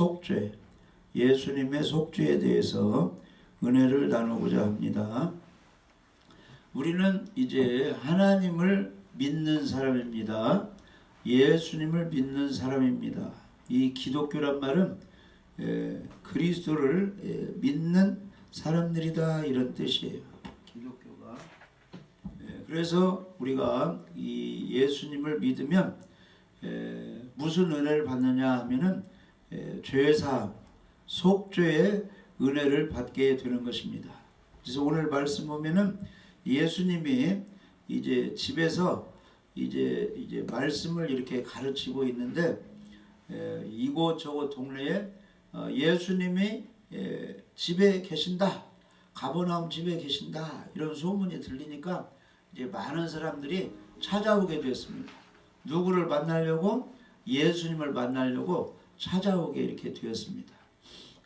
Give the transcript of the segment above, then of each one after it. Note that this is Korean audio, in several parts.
속죄, 예수님의 속죄에 대해서 은혜를 나누고자 합니다. 우리는 이제 하나님을 믿는 사람입니다. 예수님을 믿는 사람입니다. 이 기독교란 말은 에, 그리스도를 에, 믿는 사람들이다 이런 뜻이에요. 기독교가. 에, 그래서 우리가 이 예수님을 믿으면 에, 무슨 은혜를 받느냐 하면은 에, 죄사 속죄의 은혜를 받게 되는 것입니다. 그래서 오늘 말씀 보면은 예수님이 이제 집에서 이제 이제 말씀을 이렇게 가르치고 있는데 에, 이곳 저곳 동네에 어, 예수님이 에, 집에 계신다. 가버나움 집에 계신다. 이런 소문이 들리니까 이제 많은 사람들이 찾아오게 됐습니다. 누구를 만나려고 예수님을 만나려고 찾아오게 이렇게 되었습니다.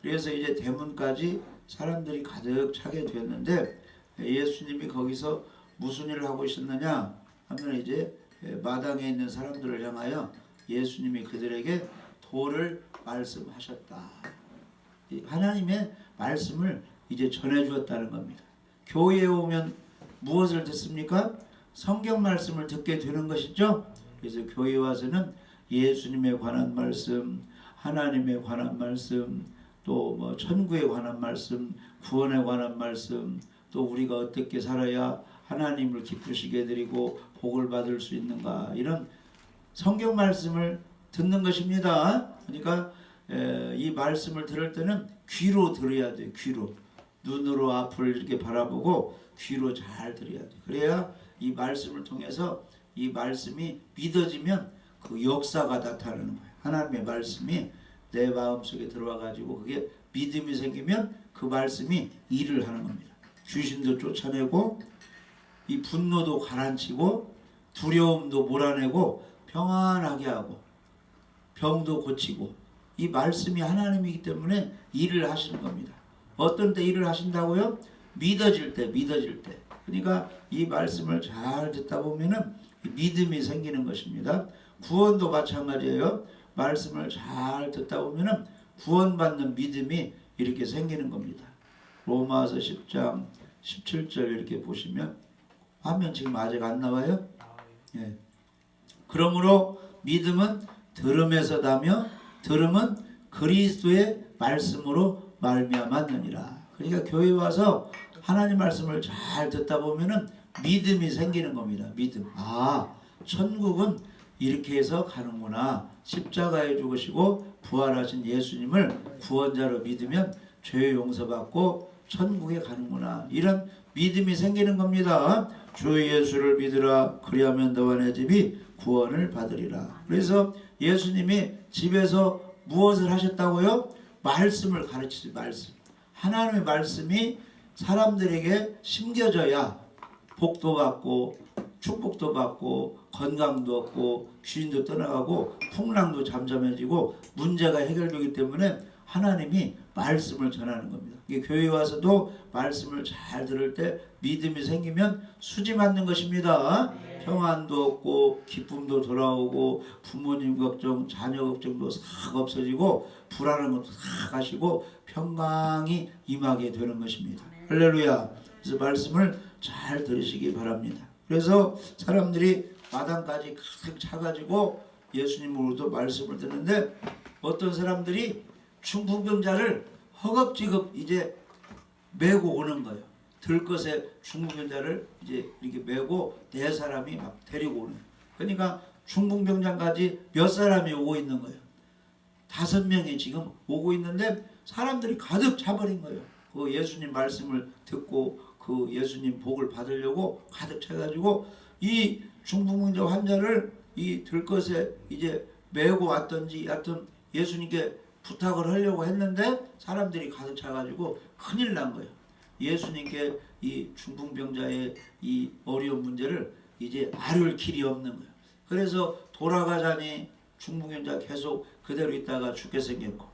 그래서 이제 대문까지 사람들이 가득 차게 되었는데 예수님이 거기서 무슨 일을 하고 있었느냐 하면 이제 마당에 있는 사람들을 향하여 예수님이 그들에게 도를 말씀하셨다. 이 하나님의 말씀을 이제 전해 주었다는 겁니다. 교회에 오면 무엇을 듣습니까? 성경 말씀을 듣게 되는 것이죠. 그래서 교회 와서는 예수님에 관한 말씀, 하나님에 관한 말씀, 또 뭐 천국에 관한 말씀, 구원에 관한 말씀, 또 우리가 어떻게 살아야 하나님을 기쁘시게 드리고 복을 받을 수 있는가 이런 성경 말씀을 듣는 것입니다. 그러니까 에, 이 말씀을 들을 때는 귀로 들어야 돼. 귀로 눈으로 앞을 이렇게 바라보고 귀로 잘 들어야 돼. 그래야 이 말씀을 통해서 이 말씀이 믿어지면 그 역사가 나타나는 거예요. 하나님의 말씀이 내 마음속에 들어와 가지고 그게 믿음이 생기면 그 말씀이 일을 하는 겁니다. 귀신도 쫓아내고 이 분노도 가라앉히고 두려움도 몰아내고 평안하게 하고 병도 고치고 이 말씀이 하나님이기 때문에 일을 하시는 겁니다. 어떤 때 일을 하신다고요? 믿어질 때, 믿어질 때. 그러니까 이 말씀을 잘 듣다 보면은 믿음이 생기는 것입니다. 구원도 마찬가지예요. 말씀을 잘 듣다 보면은 구원받는 믿음이 이렇게 생기는 겁니다. 로마서 10장 17절 이렇게 보시면 화면 지금 아직 안 나와요? 예. 그러므로 믿음은 들음에서 나며 들음은 그리스도의 말씀으로 말미암았느니라. 그러니까 교회 와서 하나님 말씀을 잘 듣다 보면은 믿음이 생기는 겁니다. 믿음. 아, 천국은 이렇게 해서 가는구나. 십자가에 죽으시고 부활하신 예수님을 구원자로 믿으면 죄 용서받고 천국에 가는구나. 이런 믿음이 생기는 겁니다. 주 예수를 믿으라. 그리하면 너와 내 집이 구원을 받으리라. 그래서 예수님이 집에서 무엇을 하셨다고요? 말씀을 가르치지 말씀. 하나님의 말씀이 사람들에게 심겨져야 복도 받고 축복도 받고 건강도 얻고 귀신도 떠나가고 풍랑도 잠잠해지고 문제가 해결되기 때문에 하나님이 말씀을 전하는 겁니다. 교회 와서도 말씀을 잘 들을 때 믿음이 생기면 수지 맞는 것입니다. 평안도 없고 기쁨도 돌아오고 부모님 걱정, 자녀 걱정도 싹 없어지고 불안한 것도 싹 가시고 평강이 임하게 되는 것입니다. 할렐루야. 그래서 말씀을 잘 들으시기 바랍니다. 그래서 사람들이 마당까지 가득 차가지고 예수님으로도 말씀을 듣는데 어떤 사람들이 중풍병자를 허겁지겁 이제 메고 오는 거예요. 들것에 중풍병자를 이제 이렇게 메고 네 사람이 막 데리고 오는. 거예요. 그러니까 중풍병자까지 몇 사람이 오고 있는 거예요. 다섯 명이 지금 오고 있는데 사람들이 가득 차버린 거예요. 그 예수님 말씀을 듣고 그 예수님 복을 받으려고 가득 차가지고 이 중풍병자 환자를 이 들것에 이제 메고 왔던지 하여튼 예수님께 부탁을 하려고 했는데 사람들이 가득 차가지고 큰일 난 거예요. 예수님께 이 중풍병자의 이 어려운 문제를 이제 아를 길이 없는 거예요. 그래서 돌아가자니 중풍병자 계속 그대로 있다가 죽게 생겼고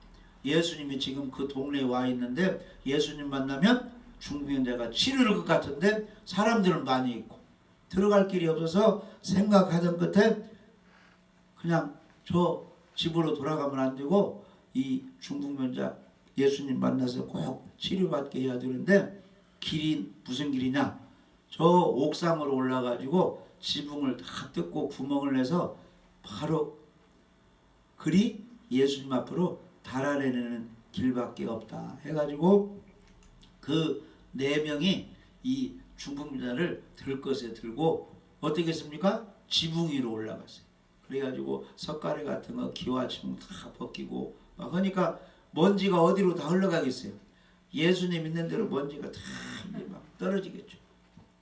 예수님이 지금 그 동네에 와 있는데 예수님 만나면 중풍병자가 치료를 것 같은데 사람들은 많이 있고 들어갈 길이 없어서 생각하던 끝에 그냥 저 집으로 돌아가면 안 되고 이 중풍변자 예수님 만나서 꼭 치료받게 해야 되는데 길이 무슨 길이냐? 저 옥상으로 올라가지고 지붕을 다 뜯고 구멍을 내서 바로 그리 예수님 앞으로 달아내는 길밖에 없다 해가지고 그 네 명이 이 중풍자를 들 것에 들고 어떻게 했습니까? 지붕 위로 올라갔어요. 그래가지고 석가래 같은 거 기와 지붕 다 벗기고 막 하니까 먼지가 어디로 다 흘러가겠어요. 예수님 있는 대로 먼지가 다 막 떨어지겠죠.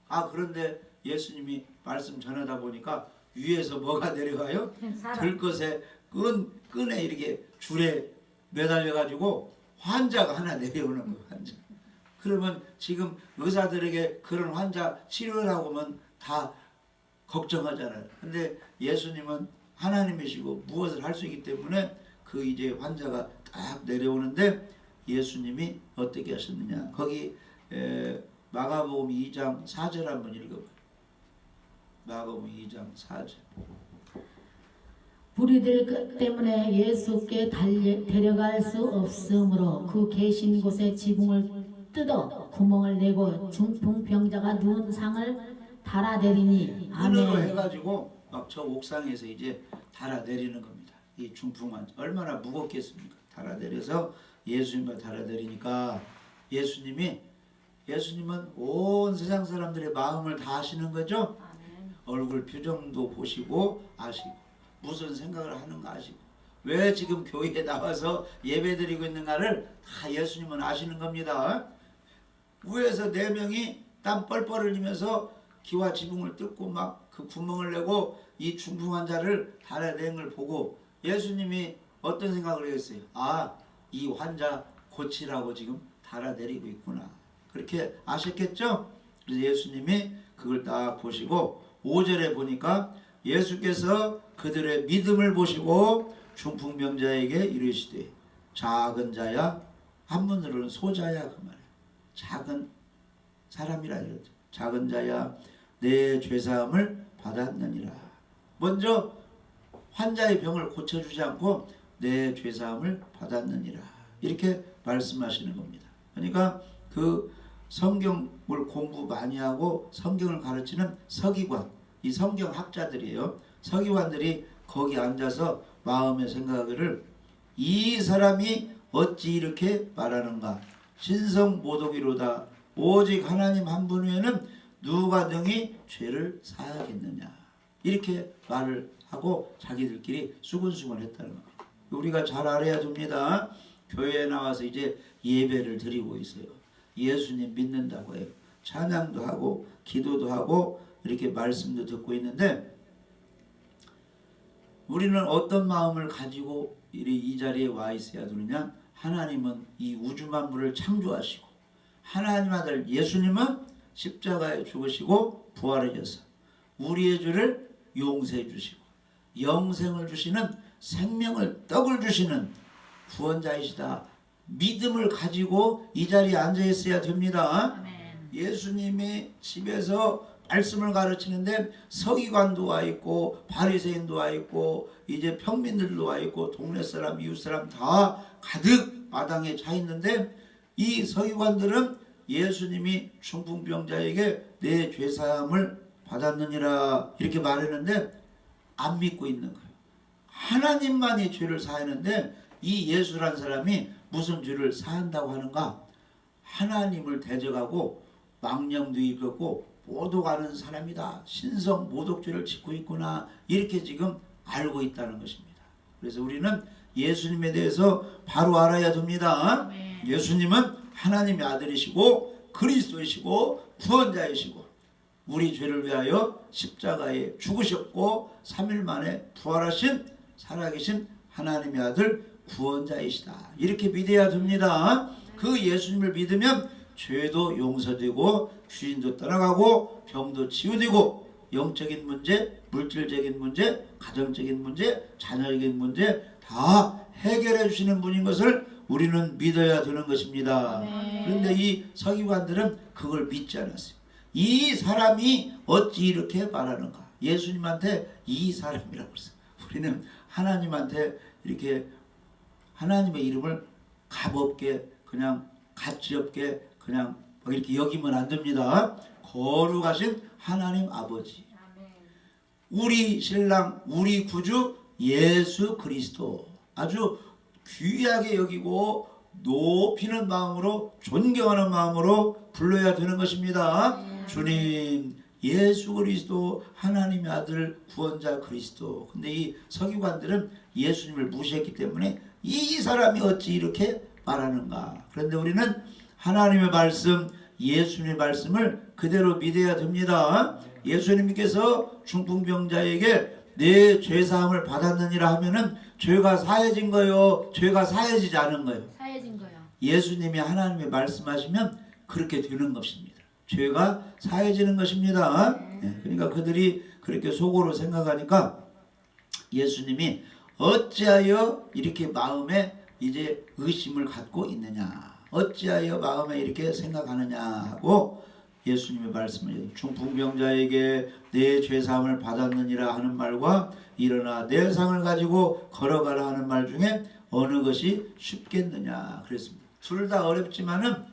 아 그런데 예수님이 말씀 전하다 보니까 위에서 뭐가 내려가요? 들것에 끈 끈에 이렇게 줄에 매달려 가지고 환자가 하나 내려오는 거예요. 환자. 그러면 지금 의사들에게 그런 환자 치료라고 하면 다 걱정하잖아요. 근데 예수님은 하나님이시고 무엇을 할 수 있기 때문에 그 이제 환자가 딱 내려오는데 예수님이 어떻게 하셨느냐. 거기 에, 마가복음 2장 4절 한번 읽어봐요. 마가복음 2장 4절. 무리들 그 때문에 예수께 달려, 데려갈 수 없으므로 그 계신 곳에 지붕을 뜯어 구멍을 내고 중풍병자가 누운 상을 달아내리니 끈으로 아멘 해가지고 막 저 옥상에서 이제 달아내리는 겁니다. 이 중풍환 얼마나 무겁겠습니까? 달아내려서 예수님과 달아내리니까 예수님이 예수님은 온 세상 사람들의 마음을 다 아시는 거죠. 얼굴 표정도 보시고 아시고 무슨 생각을 하는가 아시고 왜 지금 교회에 나와서 예배드리고 있는가를 다 예수님은 아시는 겁니다. 위에서 네 명이 땀 뻘뻘 흘리면서 기와 지붕을 뜯고 막 그 구멍을 내고 이 중풍 환자를 달아낸 걸 보고 예수님이 어떤 생각을 했어요? 아, 이 환자 고치라고 지금 달아내리고 있구나. 그렇게 아셨겠죠? 그래서 예수님이 그걸 딱 보시고 5절에 보니까 예수께서 그들의 믿음을 보시고 중풍병자에게 이르시되 작은 자야 한 문으로는 소자야 그 말이에요. 작은 사람이라 이러죠. 작은 자야 내 죄사함을 받았느니라. 먼저 환자의 병을 고쳐주지 않고 내 죄사함을 받았느니라. 이렇게 말씀하시는 겁니다. 그러니까 그 성경을 공부 많이 하고 성경을 가르치는 서기관, 이 성경 학자들이에요. 서기관들이 거기 앉아서 마음의 생각을 이 사람이 어찌 이렇게 말하는가? 신성 모독이로다. 오직 하나님 한 분 외에는 누가 능히 죄를 사하겠느냐. 이렇게 말을 하고 자기들끼리 수근수근 했다는 겁니다. 우리가 잘 알아야 됩니다. 교회에 나와서 이제 예배를 드리고 있어요. 예수님 믿는다고 해요. 찬양도 하고 기도도 하고 이렇게 말씀도 듣고 있는데 우리는 어떤 마음을 가지고 이- 이 자리에 와 있어야 되느냐? 하나님은 이 우주 만물을 창조하시고 하나님 아들 예수님은 십자가에 죽으시고 부활하셔서 우리의 죄를 용서해 주시고 영생을 주시는 생명을 떡을 주시는 구원자이시다. 믿음을 가지고 이 자리에 앉아 있어야 됩니다. 예수님이 집에서 말씀을 가르치는데 서기관도 와 있고 바리새인도 와 있고 이제 평민들도 와 있고 동네 사람 이웃 사람 다 가득 마당에 차 있는데 이 서기관들은 예수님이 중풍병자에게 내 죄사함을 받았느니라 이렇게 말했는데 안 믿고 있는 거예요. 하나님만이 죄를 사하는데 이 예수란 사람이 무슨 죄를 사한다고 하는가? 하나님을 대적하고 망령도 입었고 모독하는 사람이다. 신성 모독죄를 짓고 있구나. 이렇게 지금 알고 있다는 것입니다. 그래서 우리는 예수님에 대해서 바로 알아야 됩니다. 예수님은 하나님의 아들이시고 그리스도이시고 구원자이시고 우리 죄를 위하여 십자가에 죽으셨고 3일 만에 부활하신 살아계신 하나님의 아들 구원자이시다. 이렇게 믿어야 됩니다. 그 예수님을 믿으면 죄도 용서되고 주인도 떠나가고 병도 치유되고 영적인 문제, 물질적인 문제, 가정적인 문제, 자녀적인 문제 다 해결해 주시는 분인 것을 우리는 믿어야 되는 것입니다. 그런데 이 서기관들은 그걸 믿지 않았어요. 이 사람이 어찌 이렇게 말하는가? 예수님한테 이 사람이라고 그랬어요. 우리는 하나님한테 이렇게 하나님의 이름을 값없게 그냥 가치없게 그냥 막 이렇게 여기면 안 됩니다. 거룩하신 하나님 아버지. 우리 신랑, 우리 구주 예수 그리스도 아주 귀하게 여기고 높이는 마음으로 존경하는 마음으로 불러야 되는 것입니다. 주님, 예수 그리스도 하나님의 아들 구원자 그리스도. 근데 이 서기관들은 예수님을 무시했기 때문에 이 사람이 어찌 이렇게 말하는가? 그런데 우리는 하나님의 말씀, 예수님의 말씀을 그대로 믿어야 됩니다. 예수님께서 중풍병자에게 내 죄사함을 받았느니라 하면은 죄가 사해진 거요, 죄가 사해지지 않은 거요. 사해진 거요. 예수님이 하나님의 말씀하시면 그렇게 되는 것입니다. 죄가 사해지는 것입니다. 네, 그러니까 그들이 그렇게 속으로 생각하니까 예수님이 어찌하여 이렇게 마음에 이제 의심을 갖고 있느냐? 어찌하여 마음에 이렇게 생각하느냐 하고 예수님의 말씀을 중풍병자에게 내 죄사함을 받았느니라 하는 말과 일어나 내 상을 가지고 걸어가라 하는 말 중에 어느 것이 쉽겠느냐 그랬습니다. 둘 다 어렵지만은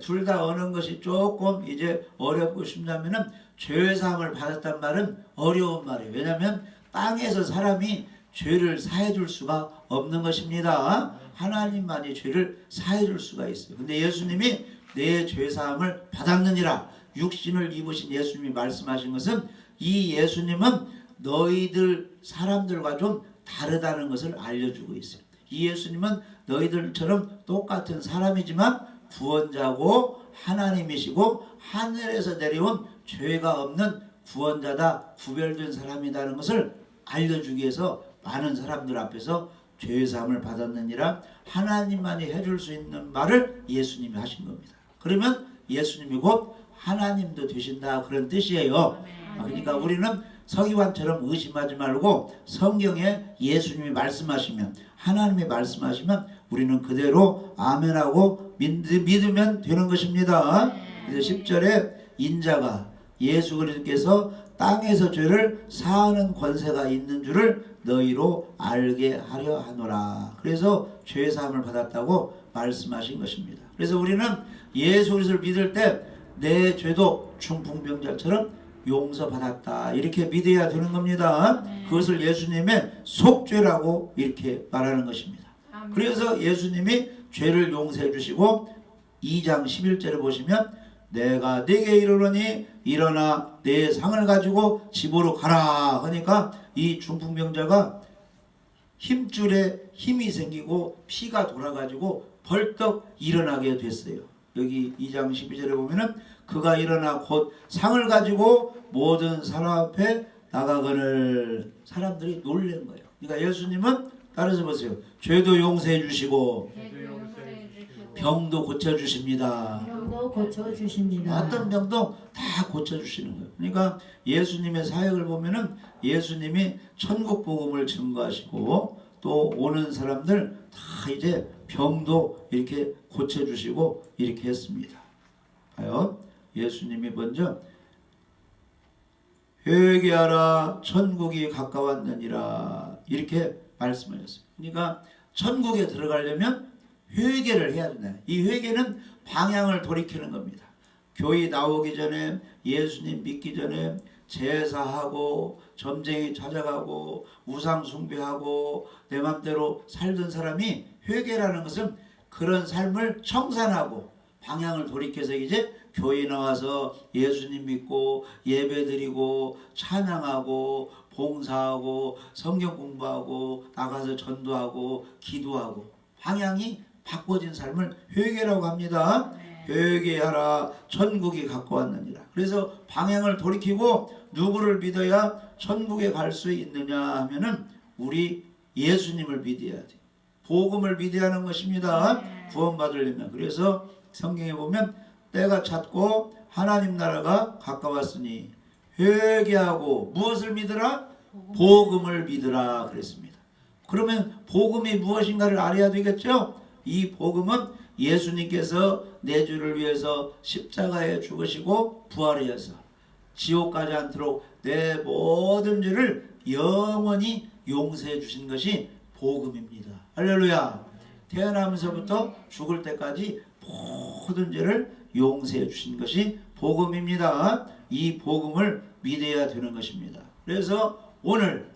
둘 다 어느 것이 조금 이제 어렵고 쉽냐면은 죄사함을 받았단 말은 어려운 말이에요. 왜냐하면 땅에서 사람이 죄를 사해 줄 수가 없는 것입니다. 하나님만이 죄를 사해 줄 수가 있어요. 근데 예수님이 내 죄사함을 받았느니라 육신을 입으신 예수님이 말씀하신 것은 이 예수님은 너희들 사람들과 좀 다르다는 것을 알려주고 있어요. 이 예수님은 너희들처럼 똑같은 사람이지만 구원자고 하나님이시고 하늘에서 내려온 죄가 없는 구원자다 구별된 사람이라는 것을 알려주기 위해서 많은 사람들 앞에서 죄사함을 받았느니라 하나님만이 해줄 수 있는 말을 예수님이 하신 겁니다. 그러면 예수님이 곧 하나님도 되신다 그런 뜻이에요. 아, 그러니까 우리는 서기관처럼 의심하지 말고 성경에 예수님이 말씀하시면 하나님이 말씀하시면 우리는 그대로 아멘하고 믿- 믿으면 되는 것입니다. 그래서 10절에 인자가 예수 그리스도께서 땅에서 죄를 사하는 권세가 있는 줄을 너희로 알게 하려 하노라. 그래서 죄 사함을 받았다고 말씀하신 것입니다. 그래서 우리는 예수 그리스도를 믿을 때 내 죄도 중풍병자처럼 용서받았다. 이렇게 믿어야 되는 겁니다. 그것을 예수님의 속죄라고 이렇게 말하는 것입니다. 그래서 예수님이 죄를 용서해 주시고 2장 11절에 보시면 내가 네게 이르노니 일어나 내 상을 가지고 집으로 가라 하니까 이 중풍병자가 힘줄에 힘이 생기고 피가 돌아가지고 벌떡 일어나게 됐어요. 여기 2장 12절에 보면은 그가 일어나 곧 상을 가지고 모든 사람 앞에 나가거늘 사람들이 놀란 거예요. 그러니까 예수님은 따라서 보세요. 죄도 용서해 주시고 병도 고쳐 주십니다. 병도 고쳐 주십니다. 어떤 병도 다 고쳐주시는 거예요. 그러니까 예수님의 사역을 보면은 예수님이 천국 복음을 증거하시고 또 오는 사람들 다 이제 병도 이렇게 고쳐주시고 이렇게 했습니다. 봐요. 예수님이 먼저 회개하라 천국이 가까웠느니라 이렇게 말씀하셨어요. 그러니까 천국에 들어가려면 회개를 해야 된다. 이 회개는 방향을 돌이키는 겁니다. 교회 나오기 전에 예수님 믿기 전에 제사하고 점쟁이 찾아가고 우상 숭배하고 내 맘대로 살던 사람이 회개라는 것은 그런 삶을 청산하고 방향을 돌이켜서 이제 교회 나와서 예수님 믿고 예배드리고 찬양하고 봉사하고 성경 공부하고 나가서 전도하고 기도하고 방향이 바꿔진 삶을 회개라고 합니다. 회개하라 천국이 가까웠느니라. 그래서 방향을 돌이키고 누구를 믿어야 천국에 갈 수 있느냐 하면은 우리 예수님을 믿어야 돼. 복음을 믿어야 하는 것입니다. 구원받으려면. 그래서 성경에 보면 때가 찼고 하나님 나라가 가까웠으니 회개하고 무엇을 믿으라? 복음을 믿으라 그랬습니다. 그러면 복음이 무엇인가를 알아야 되겠죠? 이 복음은 예수님께서 내 죄를 위해서 십자가에 죽으시고 부활하여서 지옥 가지 않도록 내 모든 죄를 영원히 용서해 주신 것이 복음입니다. 할렐루야. 태어나면서부터 죽을 때까지 모든 죄를 용서해 주신 것이 복음입니다. 이 복음을 믿어야 되는 것입니다. 그래서 오늘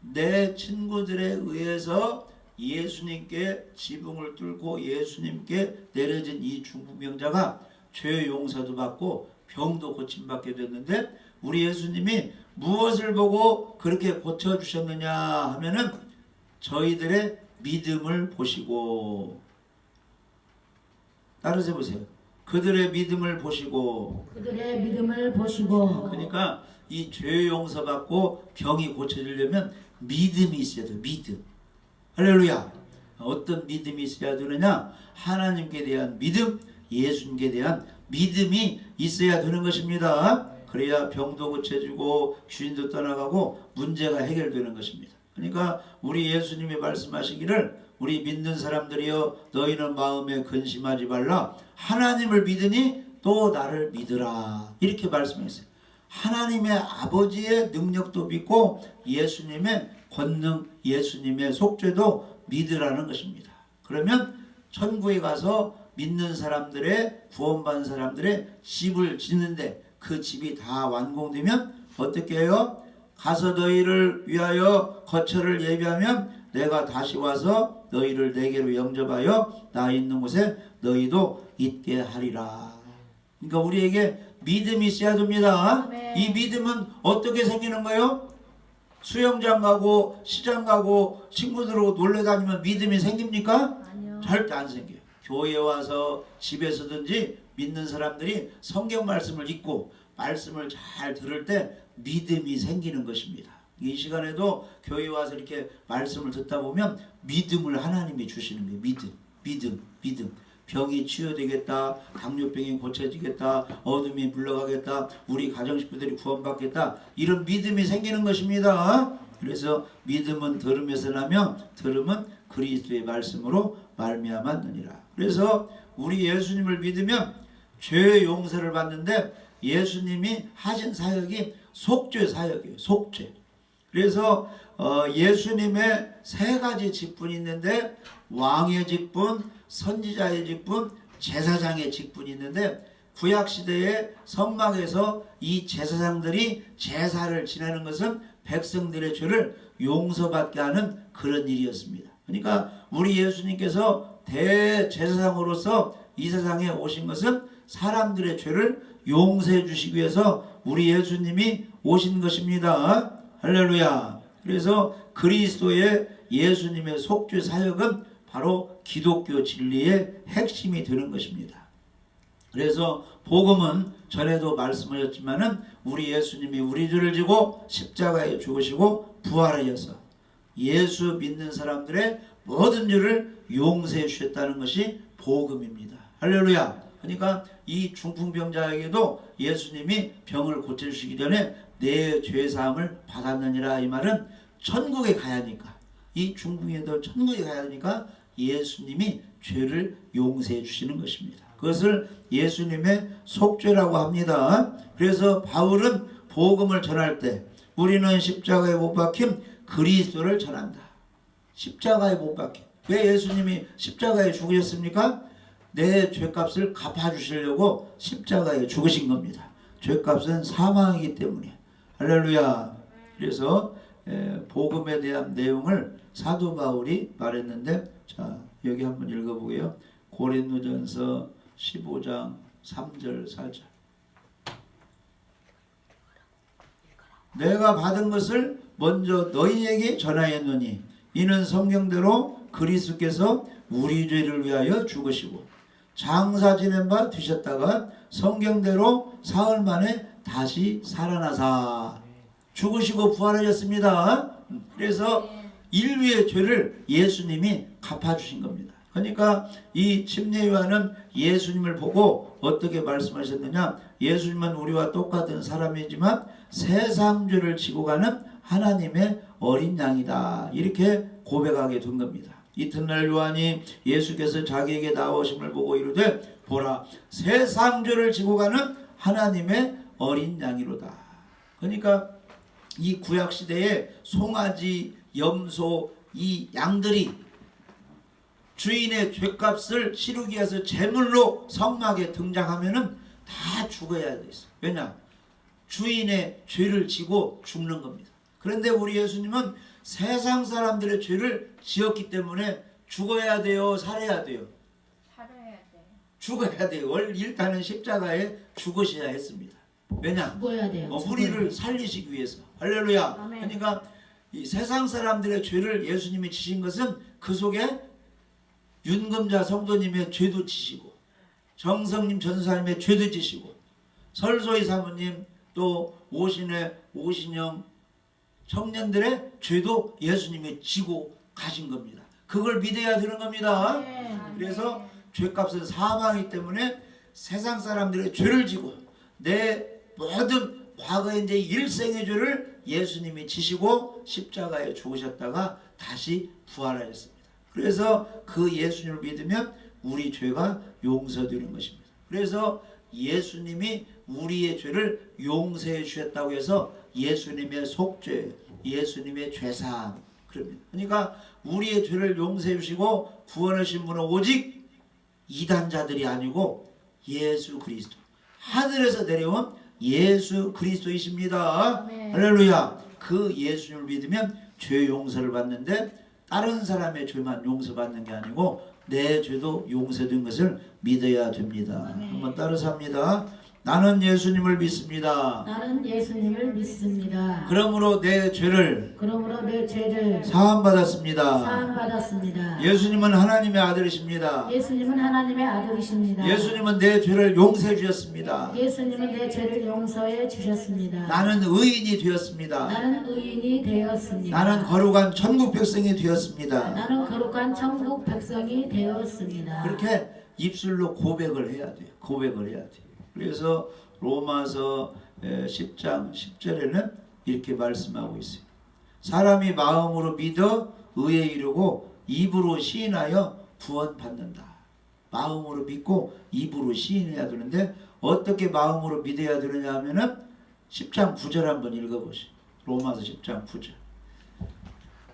내 친구들에 의해서 예수님께 지붕을 뚫고 예수님께 내려진 이 중풍병자가 죄 용서도 받고 병도 고침받게 됐는데 우리 예수님이 무엇을 보고 그렇게 고쳐 주셨느냐 하면은 저희들의 믿음을 보시고 따라서 보세요. 그들의 믿음을 보시고 그들의 믿음을 보시고 그러니까 이 죄 용서 받고 병이 고쳐지려면 믿음이 있어야 돼. 믿음. 할렐루야. 어떤 믿음이 있어야 되느냐? 하나님께 대한 믿음, 예수님께 대한 믿음이 있어야 되는 것입니다. 그래야 병도 고쳐지고 귀신도 떠나가고 문제가 해결되는 것입니다. 그러니까 우리 예수님이 말씀하시기를 우리 믿는 사람들이여 너희는 마음에 근심하지 말라 하나님을 믿으니 또 나를 믿으라 이렇게 말씀했어요. 하나님의 아버지의 능력도 믿고 예수님의 권능, 예수님의 속죄도 믿으라는 것입니다. 그러면 천국에 가서 믿는 사람들의 구원받은 사람들의 집을 짓는데 그 집이 다 완공되면 어떻게 해요? 가서 너희를 위하여 거처를 예비하면 내가 다시 와서 너희를 내게로 영접하여 나 있는 곳에 너희도 있게 하리라. 그러니까 우리에게 믿음이 있어야 됩니다. 아멘. 이 믿음은 어떻게 생기는 거예요? 수영장 가고 시장 가고 친구들하고 놀러 다니면 믿음이 생깁니까? 아니요. 절대 안 생겨요. 교회 와서 집에서든지 믿는 사람들이 성경 말씀을 읽고 말씀을 잘 들을 때 믿음이 생기는 것입니다. 이 시간에도 교회 와서 이렇게 말씀을 듣다 보면 믿음을 하나님이 주시는 거예요. 믿음, 믿음, 믿음. 병이 치유되겠다, 당뇨병이 고쳐지겠다, 어둠이 물러가겠다, 우리 가정 식구들이 구원받겠다, 이런 믿음이 생기는 것입니다. 그래서 믿음은 들음에서 나며 들음은 그리스도의 말씀으로 말미암았느니라. 그래서 우리 예수님을 믿으면 죄 용서를 받는데 예수님이 하신 사역이 속죄 사역이에요. 속죄. 그래서 어, 예수님의 세 가지 직분이 있는데 왕의 직분, 선지자의 직분, 제사장의 직분이 있는데 구약 시대의 성막에서 이 제사장들이 제사를 지내는 것은 백성들의 죄를 용서받게 하는 그런 일이었습니다. 그러니까 우리 예수님께서 대제사장으로서 이 세상에 오신 것은 사람들의 죄를 용서해 주시기 위해서 우리 예수님이 오신 것입니다. 할렐루야. 그래서 그리스도의 예수님의 속죄 사역은 바로 기독교 진리의 핵심이 되는 것입니다. 그래서 복음은 전에도 말씀하셨지만은 우리 예수님이 우리 죄를 지고 십자가에 죽으시고 부활하셔서 예수 믿는 사람들의 모든 죄를 용서해 주셨다는 것이 복음입니다. 할렐루야. 그러니까 이 중풍병자에게도 예수님이 병을 고쳐 주시기 전에 내 죄 사함을 받았느니라 이 말은 천국에 가야 하니까 이 중풍에도 천국에 가야 하니까 예수님이 죄를 용서해 주시는 것입니다. 그것을 예수님의 속죄라고 합니다. 그래서 바울은 복음을 전할 때 우리는 십자가에 못 박힌 그리스도를 전한다. 십자가에 못 박힌. 왜 예수님이 십자가에 죽으셨습니까? 내 죄값을 갚아주시려고 십자가에 죽으신 겁니다. 죄값은 사망이기 때문에. 할렐루야. 그래서 에, 복음에 대한 내용을 사도 바울이 말했는데 자 여기 한번 읽어보게요. 고린도전서 15장 3절 4절 내가 받은 것을 먼저 너희에게 전하였노니 이는 성경대로 그리스도께서 우리 죄를 위하여 죽으시고 장사 지낸 바 되셨다가 성경대로 사흘 만에 다시 살아나사 죽으시고 부활하셨습니다. 그래서 인류의 죄를 예수님이 갚아주신 겁니다. 그러니까 이 침례요한은 예수님을 보고 어떻게 말씀하셨느냐? 예수님은 우리와 똑같은 사람이지만 세상 죄를 지고 가는 하나님의 어린 양이다. 이렇게 고백하게 된 겁니다. 이튿날 요한이 예수께서 자기에게 나오심을 보고 이르되 보라 세상 죄를 지고 가는 하나님의 어린 양이로다. 그러니까 이 구약 시대에 송아지, 염소 이 양들이 주인의 죄값을 치르기 위해서 제물로 성막에 등장하면은 다 죽어야 돼 있어. 왜냐? 주인의 죄를 지고 죽는 겁니다. 그런데 우리 예수님은 세상 사람들의 죄를 지었기 때문에 죽어야 돼요, 살아야 돼요. 살아야 돼. 죽어야 돼요. 월- 일단은 십자가에 죽으셔야 했습니다. 왜냐? 죽어야 돼요. 어, 우리를. 살리시기 위해서. 할렐루야. 아멘. 그러니까 이 세상 사람들의 죄를 예수님이 지신 것은 그 속에 윤금자 성도님의 죄도 지시고 정성님 전사님의 죄도 지시고 설소희 사모님 또 오신의 오신영 청년들의 죄도 예수님이 지고 가신 겁니다. 그걸 믿어야 되는 겁니다. 네. 그래서 죄값은 사망이기 때문에 세상 사람들의 죄를 지고 내 모든 과거의 이제 일생의 죄를 예수님이 지시고 십자가에 죽으셨다가 다시 부활하셨습니다. 그래서 그 예수님을 믿으면 우리 죄가 용서되는 것입니다. 그래서 예수님이 우리의 죄를 용서해 주셨다고 해서 예수님의 속죄, 예수님의 죄사함 그럽니다. 그러니까 우리의 죄를 용서해 주시고 구원하신 분은 오직 이단자들이 아니고 예수 그리스도 하늘에서 내려온 예수 그리스도이십니다. 아멘. 할렐루야. 그 예수님을 믿으면 죄 용서를 받는데 다른 사람의 죄만 용서받는 게 아니고 내 죄도 용서된 것을 믿어야 됩니다. 아멘. 한번 따라서 합니다. 나는 예수님을 믿습니다. 나는 예수님을 믿습니다. 그러므로 내 죄를 그러므로 내 죄를 사함 받았습니다. 사함 받았습니다. 예수님은 하나님의 아들이십니다. 예수님은 하나님의 아들이십니다. 예수님은 내 죄를 용서해 주셨습니다. 예수님은 내 죄를 용서해 주셨습니다. 나는 의인이 되었습니다. 나는 의인이 되었습니다. 나는 거룩한 천국 백성이 되었습니다. 나는 거룩한 천국 백성이 되었습니다. 그렇게 입술로 고백을 해야 돼요. 고백을 해야 돼요. 그래서 로마서 에, 10장 10절에는 이렇게 말씀하고 있어요. 사람이 마음으로 믿어 의에 이르고 입으로 시인하여 구원받는다. 마음으로 믿고 입으로 시인해야 되는데 어떻게 마음으로 믿어야 되느냐 하면은 10장 9절 한번 읽어보시죠. 로마서 10장 9절.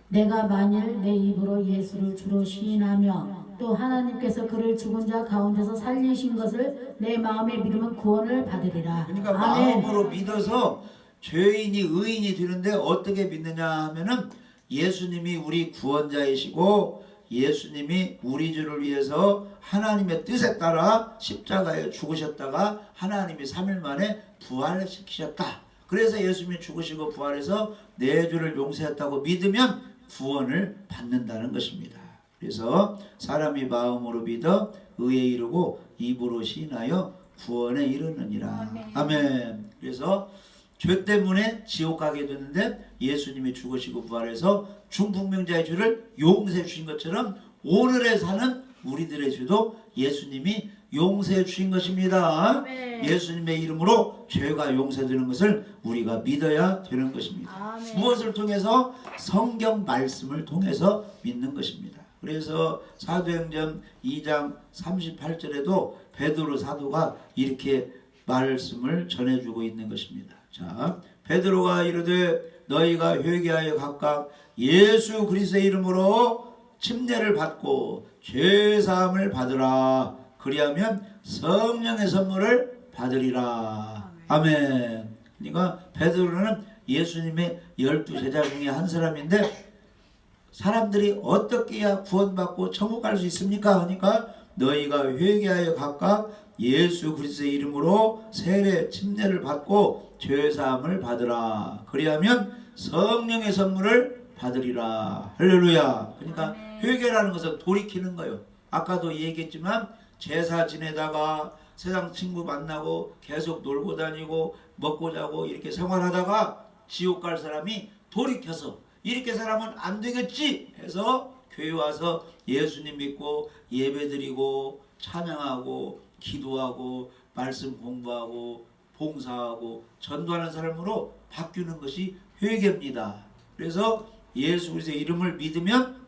내가 만일 내 입으로 예수를 주로 시인하며 또 하나님께서 그를 죽은 자 가운데서 살리신 것을 내 마음에 믿으면 구원을 받으리라. 그러니까 아멘. 마음으로 믿어서 죄인이 의인이 되는데 어떻게 믿느냐 하면은 예수님이 우리 구원자이시고 예수님이 우리 죄를 위해서 하나님의 뜻에 따라 십자가에 죽으셨다가 하나님이 3일 만에 부활시키셨다. 그래서 예수님이 죽으시고 부활해서 내 죄를 용서했다고 믿으면 구원을 받는다는 것입니다. 그래서 사람이 마음으로 믿어 의에 이르고 입으로 시인하여 구원에 이르느니라. 아멘. 그래서 죄 때문에 지옥 가게 되는데 예수님이 죽으시고 부활해서 중풍명자의 죄를 용서해 주신 것처럼 오늘에 사는 우리들의 죄도 예수님이 용서해 주신 것입니다. 아멘. 예수님의 이름으로 죄가 용서되는 것을 우리가 믿어야 되는 것입니다. 아멘. 무엇을 통해서 성경 말씀을 통해서 믿는 것입니다. 그래서 사도행전 2장 38절에도 베드로 사도가 이렇게 말씀을 전해주고 있는 것입니다. 자, 베드로가 이르되 너희가 회개하여 각각 예수 그리스도의 이름으로 침례를 받고 죄 사함을 받으라. 그리하면 성령의 선물을 받으리라. 아멘. 그러니까 베드로는 예수님의 열두 제자 중에 한 사람인데 사람들이 어떻게 해야 구원받고 천국 갈 수 있습니까? 하니까 너희가 회개하여 각각 예수 그리스도의 이름으로 세례 침례를 받고 죄 사함을 받으라. 그리하면 성령의 선물을 받으리라. 할렐루야. 그러니까. 회개라는 것은 돌이키는 거예요. 아까도 얘기했지만 제사 지내다가 세상 친구 만나고 계속 놀고 다니고 먹고 자고 이렇게 생활하다가 지옥 갈 사람이 돌이켜서 이렇게 살아면 안 되겠지 해서 교회 와서 예수님 믿고 예배드리고 찬양하고 기도하고 말씀 공부하고 봉사하고 전도하는 사람으로 바뀌는 것이 회개입니다. 그래서 예수 그리스도의 이름을 믿으면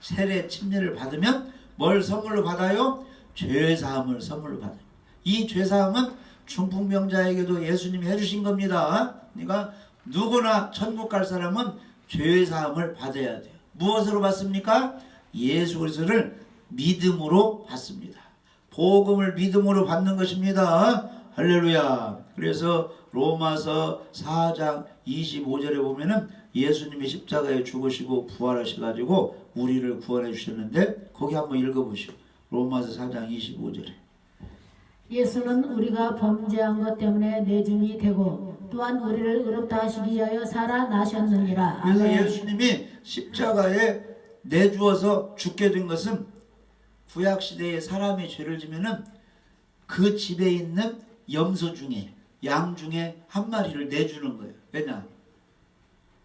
세례 침례를 받으면 뭘 선물로 받아요? 죄 사함을 선물로 받아요. 이 죄 사함은 중풍병자에게도 예수님이 해주신 겁니다. 그러니까 누구나 천국 갈 사람은 죄 사함을 받아야 돼요. 무엇으로 받습니까? 예수 그리스도를 믿음으로 받습니다. 복음을 믿음으로 받는 것입니다. 할렐루야. 그래서 로마서 4장 25절에 보면은 예수님이 십자가에 죽으시고 부활하셔 가지고 우리를 구원해 주셨는데 거기 한번 읽어 보시오. 로마서 4장 25절에. 예수는 우리가 범죄한 것 때문에 내줌이 되고 또한 우리를 의롭다 하시기 위하여 살아나셨느니라. 그래서 아멘. 예수님이 십자가에 내주어서 죽게 된 것은 구약 시대에 사람이 죄를 지면은 그 집에 있는 염소 중에 양 중에 한 마리를 내주는 거예요. 왜냐?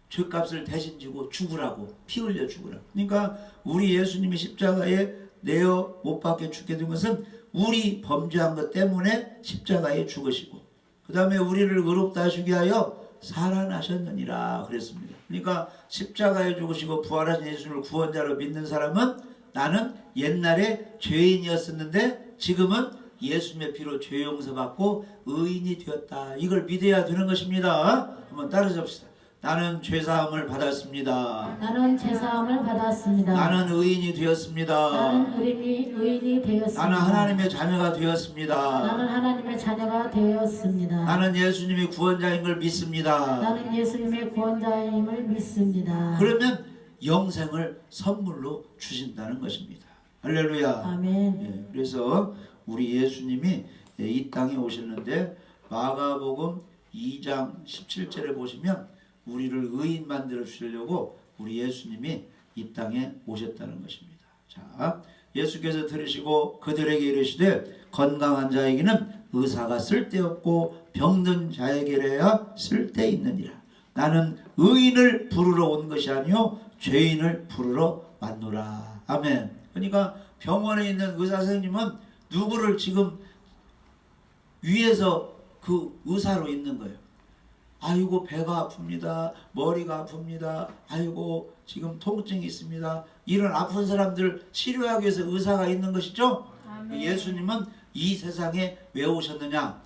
죄값을 대신 지고 죽으라고 피 흘려 죽으라고. 그러니까 우리 예수님이 십자가에 내어 못 박혀 죽게 된 것은 우리 범죄한 것 때문에 십자가에 죽으시고 그 다음에 우리를 의롭다 하시기 위하여 살아나셨느니라 그랬습니다. 그러니까 십자가에 죽으시고 부활하신 예수를 구원자로 믿는 사람은 나는 옛날에 죄인이었었는데 지금은 예수님의 피로 죄 용서받고 의인이 되었다. 이걸 믿어야 되는 것입니다. 한번 따라잡시다. 나는 죄사함을 받았습니다. 나는 제사함을 받았습니다. 나는 의인이 되었습니다. 나는 의인이, 의인이 되었습니다. 나는 하나님의 자녀가 되었습니다. 나는 하나님의 자녀가 되었습니다. 나는 예수님이 구원자인 걸 믿습니다. 나는 예수님의 구원자임을 믿습니다. 그러면 영생을 선물로 주신다는 것입니다. 할렐루야. 아멘. 예, 그래서 우리 예수님이 예, 이 땅에 오셨는데 마가복음 2장 17절에 보시면 우리를 의인 만들어 주시려고 우리 예수님이 이 땅에 오셨다는 것입니다. 자, 예수께서 들으시고 그들에게 이르시되 건강한 자에게는 의사가 쓸데없고 병든 자에게라야 쓸데있느니라. 나는 의인을 부르러 온 것이 아니요 죄인을 부르러 왔노라. 아멘. 그러니까 병원에 있는 의사 선생님은 누구를 지금 위에서 그 의사로 있는 거예요. 아이고 배가 아픕니다. 머리가 아픕니다. 아이고 지금 통증이 있습니다. 이런 아픈 사람들 치료하기 위해서 의사가 있는 것이죠. 예수님은 이 세상에 왜 오셨느냐?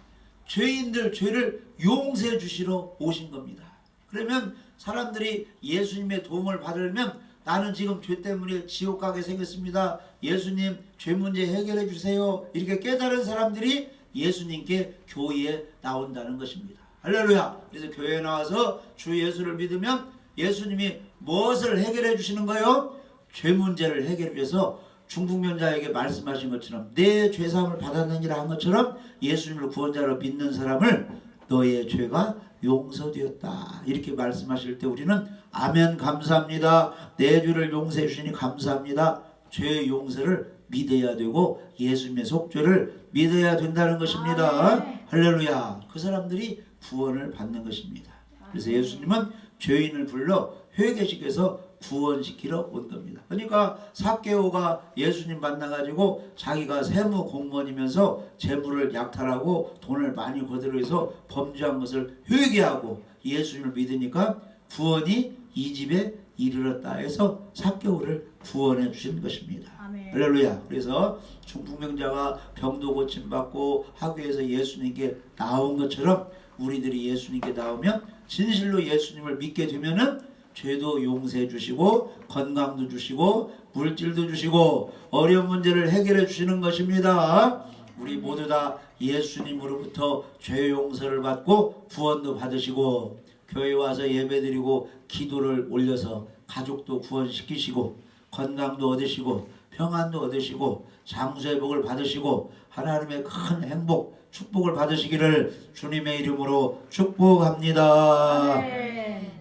죄인들 죄를 용서해 주시러 오신 겁니다. 그러면 사람들이 예수님의 도움을 받으려면 나는 지금 죄 때문에 지옥 가게 생겼습니다. 예수님 죄 문제 해결해 주세요. 이렇게 깨달은 사람들이 예수님께 교회에 나온다는 것입니다. 할렐루야. 그래서 교회에 나와서 주 예수를 믿으면 예수님이 무엇을 해결해 주시는 거요? 죄 문제를 해결해 주셔서 중풍병자에게 말씀하신 것처럼 내 죄사함을 받았느니라 한 것처럼 예수님을 구원자로 믿는 사람을 너의 죄가 용서되었다. 이렇게 말씀하실 때 우리는 아멘 감사합니다. 내 죄를 용서해 주시니 감사합니다. 죄 용서를 믿어야 되고 예수님의 속죄를 믿어야 된다는 것입니다. 할렐루야. 그 사람들이 구원을 받는 것입니다 그래서 예수님은 죄인을 불러 회개시켜서 구원시키러 온 겁니다. 그러니까 사케오가 예수님 만나가지고 자기가 세무 공무원이면서 재물을 약탈하고 돈을 많이 거들어서 범죄한 것을 회개하고 예수님을 믿으니까 구원이 이 집에 이르렀다 해서 사케오를 구원해 주신 것입니다. 아멘. 할렐루야. 그래서 중풍병자가 병도 고침받고 학교에서 예수님께 나온 것처럼 우리들이 예수님께 나오면 진실로 예수님을 믿게 되면은 죄도 용서해 주시고 건강도 주시고 물질도 주시고 어려운 문제를 해결해 주시는 것입니다. 우리 모두 다 예수님으로부터 죄 용서를 받고 구원도 받으시고 교회 와서 예배드리고 기도를 올려서 가족도 구원시키시고 건강도 얻으시고 평안도 얻으시고 장수의 복을 받으시고 하나님의 큰 행복 축복을 받으시기를 주님의 이름으로 축복합니다. 아멘.